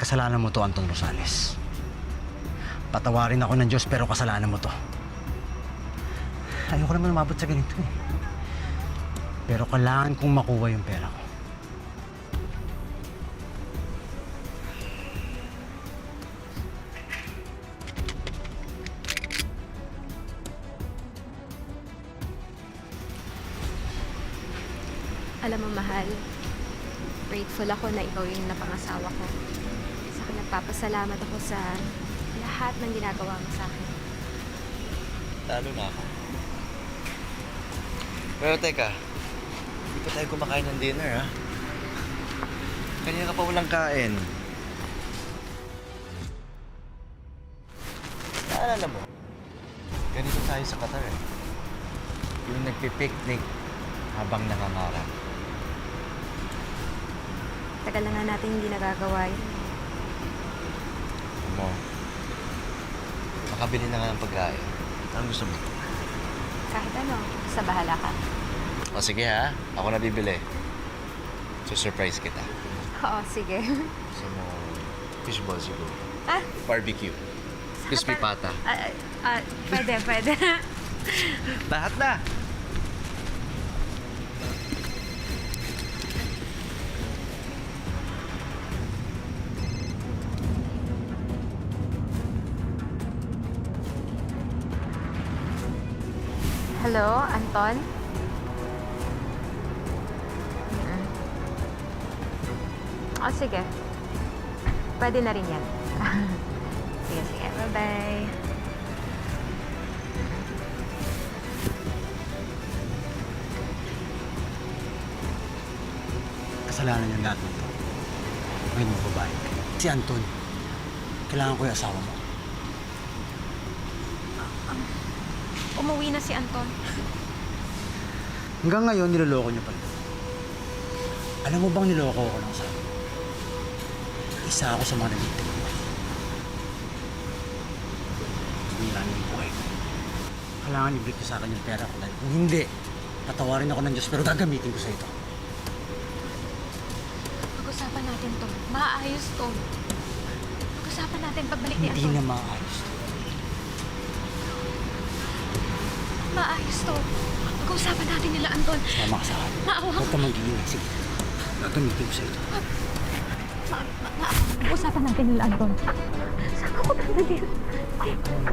Kasalanan mo to, Anton Rosales. Patawarin ako ng Diyos pero kasalanan mo to. Ayoko naman umabot sa ganito eh. Pero kailangan kong makuha yung pera ko. Alam mo, mahal, grateful ako na ikaw yung napangasawa ko. Nagpapasalamat ako sa lahat ng ginagawa mo sa akin. Talo na ako. Pero teka, hindi pa tayo kumakain ng dinner, ha? Kanina ka pa walang kain. Naalala mo, ganito tayo sa Qatar, eh. Yung nagpipiknik habang nangangarap. Tagal na nga natin hindi nagagawa yun. Alam mo, makabili na nga ng pagkain. Anong gusto mo? Kahit ano, sa bahala ka. O sige ha, ako na bibili. surprise kita. Oo, sige. Gusto mo fishball siguro. ah, Barbecue. Crispy pa- pata. ah, ah, pwede, pwede. Lahat na! Hello, Anton? Mm. Oh, sige. Pwede na rin yan. sige, sige. Bye-bye. Kasalanan niya lahat ng to. Ngayon mo babae. Si Anton. Kailangan ko yung asawa mo. Umuwi na si Anton. Hanggang ngayon, niloloko niyo pa rin. Alam mo bang niloko ko ng asawa? Isa ako sa mga nagiging mo. Sinira niyo yung buhay ko. Kailangan ibalik niyo sa akin yung pera ko dahil kung hindi, tatawarin ako ng Diyos pero gagamitin ko sa ito. Pag-usapan natin to. Maayos to. Pag-usapan natin pagbalik ni Hindi Anton. na maayos to. Maayos to. Pag-usapan natin nila, Anton. Sama ka sa akin. Maawa Huwag ka mag-iingay. Sige. Gagamitin ko sa ito. Pag-usapan natin nila, Anton. Saan ako dadalhin?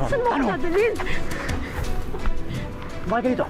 Saan mo Ano? dadalhin? Bakit ka